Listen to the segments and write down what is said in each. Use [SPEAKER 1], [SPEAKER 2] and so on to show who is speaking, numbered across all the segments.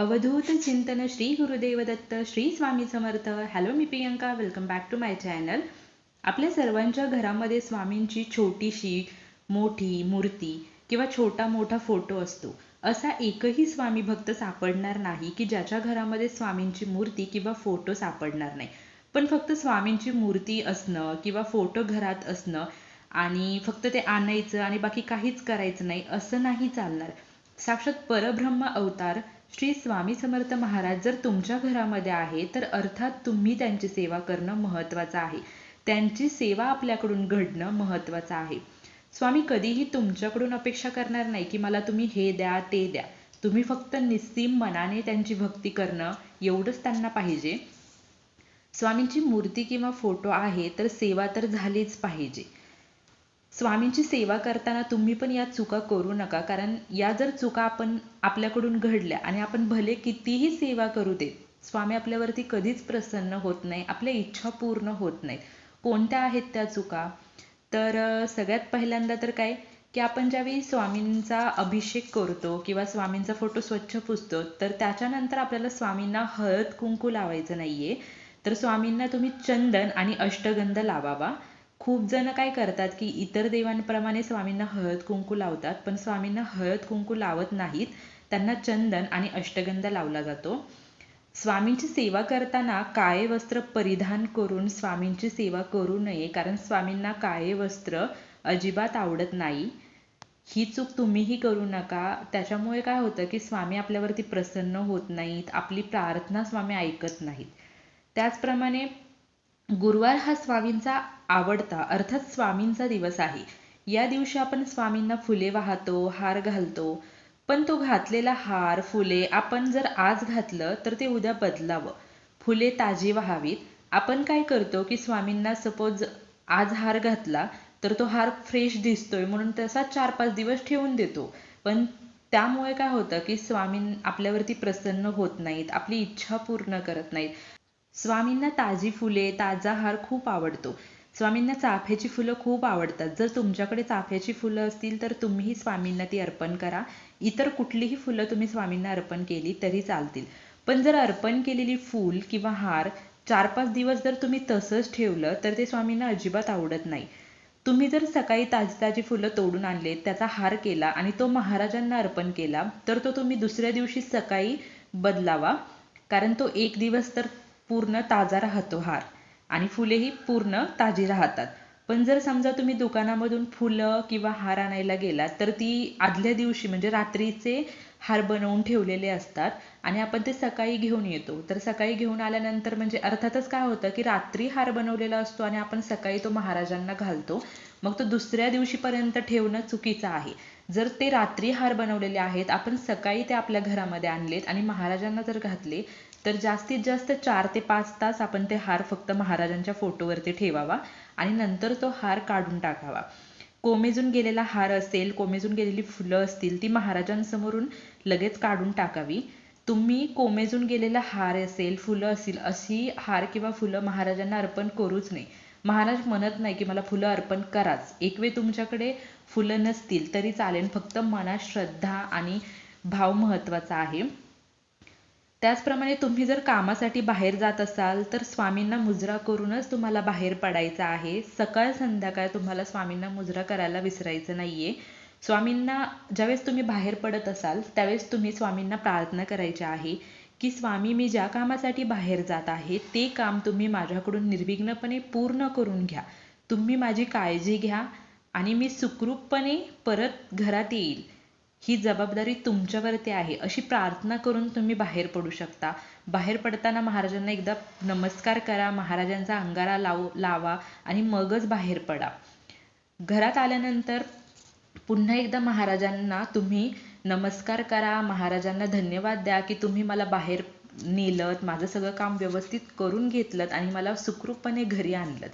[SPEAKER 1] अवधूत चिंतन Shri Gurudev Datta Shri Swami Samarth. Hello me Priyanka. Welcome back to my channel आपल्या सर्वांच्या घरामध्ये स्वामींची छोटीशी मोठी मूर्ती किंवा छोटा मोठा फोटो असतो. असा एकही स्वामी भक्त सापडणार नाही की ज्याच्या घरामध्ये स्वामींची मूर्ती किंवा फोटो सापडणार नाही. पण फक्त स्वामींची मूर्ती असणं किंवा फोटो घरात असणं आणि फक्त ते आणायचं आणि बाकी काहीच करायचं नाही असं नाही चालणार. साक्षात परब्रह्म अवतार श्री स्वामी समर्थ महाराज जर तुमच्या घरामध्ये आहे तर अर्थात तुम्ही त्यांची सेवा करणं महत्वाचं आहे. त्यांची सेवा आपल्याकडून घडणं महत्वाचं आहे. स्वामी कधीही तुमच्याकडून अपेक्षा करणार नाही की मला तुम्ही हे द्या ते द्या. तुम्ही फक्त निस्सीम मनाने त्यांची भक्ती करणं एवढंच त्यांना पाहिजे. स्वामींची मूर्ती किंवा फोटो आहे तर सेवा तर झालीच पाहिजे. स्वामींची सेवा करताना तुम्ही पण या चुका करू नका. कारण या जर चुका आपण आपल्याकडून घडल्या आणि आपण भले कितीही सेवा करू दे स्वामी आपल्यावरती कधीच प्रसन्न होत नाही आपल्या इच्छा पूर्ण होत नाहीत. कोणत्या आहेत त्या चुका? तर सगळ्यात पहिल्यांदा तर काय? की आपण ज्यावेळी स्वामींचा अभिषेक करतो किंवा स्वामींचा फोटो स्वच्छ पुसतो तर त्याच्यानंतर आपल्याला स्वामींना हळद कुंकू लावायचं नाहीये. तर स्वामींना तुम्ही चंदन आणि अष्टगंध लावावा. खूप जण काय करतात की इतर देवांप्रमाणे स्वामींना हळद कुंकू लावतात पण स्वामींना हळद कुंकू लावत नाहीत. त्यांना चंदन आणि अष्टगंध लावला जातो. स्वामींची सेवा करताना काळे वस्त्र परिधान करून स्वामींची सेवा करू नये कारण स्वामींना काळे वस्त्र अजिबात आवडत नाही. ही चूक तुम्हीही करू नका. त्याच्यामुळे काय होतं की स्वामी आपल्यावरती प्रसन्न होत नाहीत आपली प्रार्थना स्वामी ऐकत नाहीत. त्याचप्रमाणे गुरुवार हा स्वामींचा आवडता अर्थात स्वामींचा दिवस आहे. या दिवशी आपण स्वामींना फुले वाहतो हार घालतो. पण तो घातलेला हार फुले आपण जर आज घातलं तर ते उद्या बदलावं. फुले ताजी व्हावीत. आपण काय करतो की स्वामींना सपोज आज हार घातला तर तो हार फ्रेश दिसतोय म्हणून तसा चार पाच दिवस ठेवून देतो. पण त्यामुळे काय होतं की स्वामी आपल्यावरती प्रसन्न होत नाहीत आपली इच्छा पूर्ण करत नाहीत. स्वामींना ताजी फुले ताजा हार खूप आवडतो. स्वामींना चाफ्याची फुलं खूप आवडतात. जर तुमच्याकडे चाफ्याची फुलं असतील तर तुम्हीही स्वामींना ती अर्पण करा. इतर कुठलीही फुलं तुम्ही स्वामींना अर्पण केली तरी चालतील. पण जर अर्पण केलेली फूल किंवा हार चार पाच दिवस जर तुम्ही तसंच ठेवलं तर ते स्वामींना अजिबात आवडत नाही. तुम्ही जर सकाळी ताजी ताजी फुलं तोडून आणले त्याचा हार केला आणि तो महाराजांना अर्पण केला तर तो तुम्ही दुसऱ्या दिवशी सकाळी बदलावा. कारण तो एक दिवस तर पूर्ण ताजा राहतो हार. आणि फुलेही पूर्ण ताजी राहतात. पण जर समजा तुम्ही दुकानामधून फुलं किंवा हार आणायला गेलात तर ती आदल्या दिवशी म्हणजे रात्रीचे हार बनवून ठेवलेले असतात आणि आपण ते सकाळी घेऊन येतो. तर सकाळी घेऊन आल्यानंतर म्हणजे अर्थातच काय होतं की रात्री हार बनवलेला असतो आणि आपण सकाळी तो महाराजांना घालतो. मग तो दुसऱ्या दिवशीपर्यंत ठेवणं चुकीचं आहे. जर ते रात्री हार बनवलेले आहेत आपण सकाळी ते आपल्या घरामध्ये आणलेत आणि महाराजांना जर घातले तर जास्तीत जास्त चार ते पाच तास आपण ते हार फक्त महाराजांच्या फोटोवरती ठेवावा आणि नंतर तो हार काढून टाकावा. कोमेजून गेलेला हार असेल कोमेजून गेलेली फुलं असतील ती महाराजांसमोरून लगेच काढून टाकावी. तुम्ही कोमेजून गेलेला हार असेल फुलं असतील अशी हार किंवा फुलं महाराजांना अर्पण करूच नये. महाराज म्हणत नाही की मला फुलं अर्पण कराच. एक वेळ तुमच्याकडे फुलं नसतील तरी चालेल फक्त मनात श्रद्धा आणि भाव महत्त्वाचा आहे. त्याचप्रमाणे तुम्ही जर कामासाठी बाहेर जात असाल तर स्वामींना मुजरा करूनच तुम्हाला बाहेर पडायचं आहे. सकाळ संध्याकाळ तुम्हाला स्वामींना मुजरा करायला विसरायचं नाहीये. स्वामींना ज्यावेळेस तुम्ही बाहेर पडत असाल त्यावेळेस तुम्ही स्वामींना प्रार्थना करायची आहे की स्वामी मी ज्या कामासाठी बाहेर जात आहे ते काम तुम्ही माझ्याकडून निर्विघ्नपणे पूर्ण करून घ्या. तुम्ही माझी काळजी घ्या आणि मी सुखरूपपणे परत घरात येईल. ही जबाबदारी तुमच्यावरती आहे अशी प्रार्थना करून तुम्ही बाहेर पडू शकता. बाहेर पडताना महाराजांना एकदा नमस्कार करा महाराजांचा अंगारा लाव लावा आणि मगच बाहेर पडा. घरात आल्यानंतर पुन्हा एकदा महाराजांना तुम्ही नमस्कार करा महाराजांना धन्यवाद द्या की तुम्ही मला बाहेर नेलत माझं सगळं काम व्यवस्थित करून घेतलं आणि मला सुखरूपपणे घरी आणलं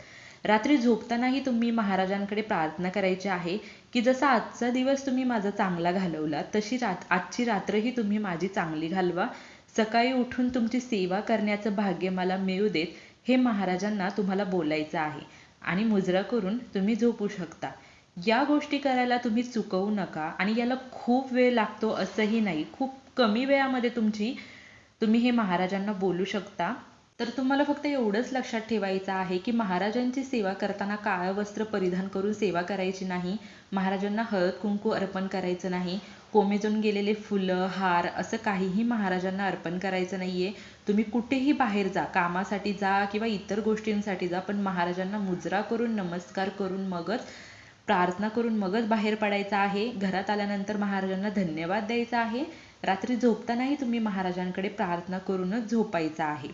[SPEAKER 1] रात्री झोपतानाही तुम्ही महाराजांकडे प्रार्थना करायची आहे की जसा आजचा दिवस तुम्ही माझा चांगला घालवला तशी रात आजची रात्रही तुम्ही माझी चांगली घालवा. सकाळी उठून तुमची सेवा करण्याचं भाग्य मला मिळू देत हे महाराजांना तुम्हाला बोलायचं आहे. आणि मुजरा करून तुम्ही झोपू शकता. या गोष्टी करायला तुम्ही चुकवू नका आणि याला खूप वेळ लागतो असंही नाही. खूप कमी वेळामध्ये तुमची तुम्ही हे महाराजांना बोलू शकता. तर तुम्हाला फक्त एवढंच लक्षात ठेवायचं आहे की महाराजांची सेवा करताना काळं वस्त्र परिधान करून सेवा करायची नाही. महाराजांना हळद कुंकू अर्पण करायचं नाही. कोमेजून गेलेले फुलं हार असं काहीही महाराजांना अर्पण करायचं नाहीये. तुम्ही कुठेही बाहेर जा कामासाठी जा किंवा इतर गोष्टींसाठी जा पण महाराजांना मुजरा करून नमस्कार करून मगच प्रार्थना करून मगच बाहेर पडायचं आहे. घरात आल्यानंतर महाराजांना धन्यवाद द्यायचा आहे. रात्री झोपतानाही तुम्ही महाराजांकडे प्रार्थना करूनच झोपायचं आहे.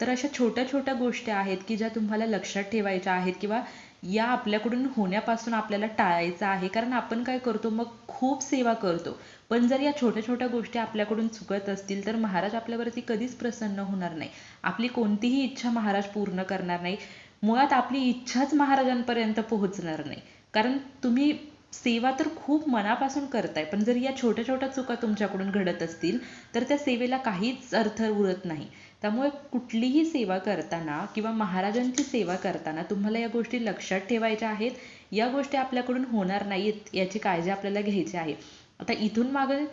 [SPEAKER 1] तर अशा छोट्या छोट्या गोष्टी आहेत की ज्या तुम्हाला लक्षात ठेवायच्या आहेत किंवा या आपल्याकडून होण्यापासून आपल्याला टाळायचं आहे. कारण आपण काय करतो मग खूप सेवा करतो. पण जर या छोट्या छोट्या गोष्टी आपल्याकडून चुकत असतील तर महाराज आपल्यावरती कधीच प्रसन्न होणार नाही. आपली कोणतीही इच्छा महाराज पूर्ण करणार नाही. मुळात आपली इच्छाच महाराजांपर्यंत पोहोचणार नाही. कारण तुम्ही सेवा तर खूप मनापासून करताय पण जर या छोट्या छोट्या चुका तुमच्याकडून घडत असतील तर त्या सेवेला काहीच अर्थ उरत नाही. त्यामुळे कुठलीही सेवा करताना किंवा महाराजांची सेवा करताना तुम्हाला या गोष्टी लक्षात ठेवायच्या आहेत. या गोष्टी आपल्याकडून होणार नाहीत याची काळजी आपल्याला घ्यायची आहे. आता इथून मागे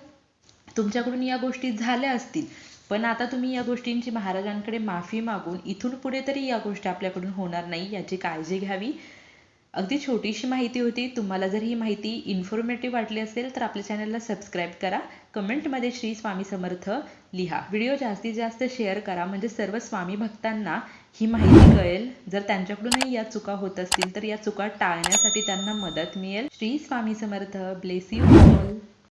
[SPEAKER 1] तुमच्याकडून या गोष्टी झाल्या असतील पण आता तुम्ही या गोष्टींची महाराजांकडे माफी मागून इथून पुढे तरी या गोष्टी आपल्याकडून होणार नाही याची काळजी घ्यावी. अगदी छोटीशी माहिती होती. तुम्हाला जर ही माहिती इन्फॉर्मेटिव्ह वाटली असेल तर आपल्या चॅनलला सबस्क्राईब करा. कमेंटमध्ये श्री स्वामी समर्थ लिहा. व्हिडिओ जास्तीत जास्त शेअर करा. म्हणजे सर्व स्वामी भक्तांना ही माहिती कळेल. जर त्यांच्याकडूनही या चुका होत असतील तर या चुका टाळण्यासाठी त्यांना मदत मिळेल. Shri Swami Samarth. Bless you all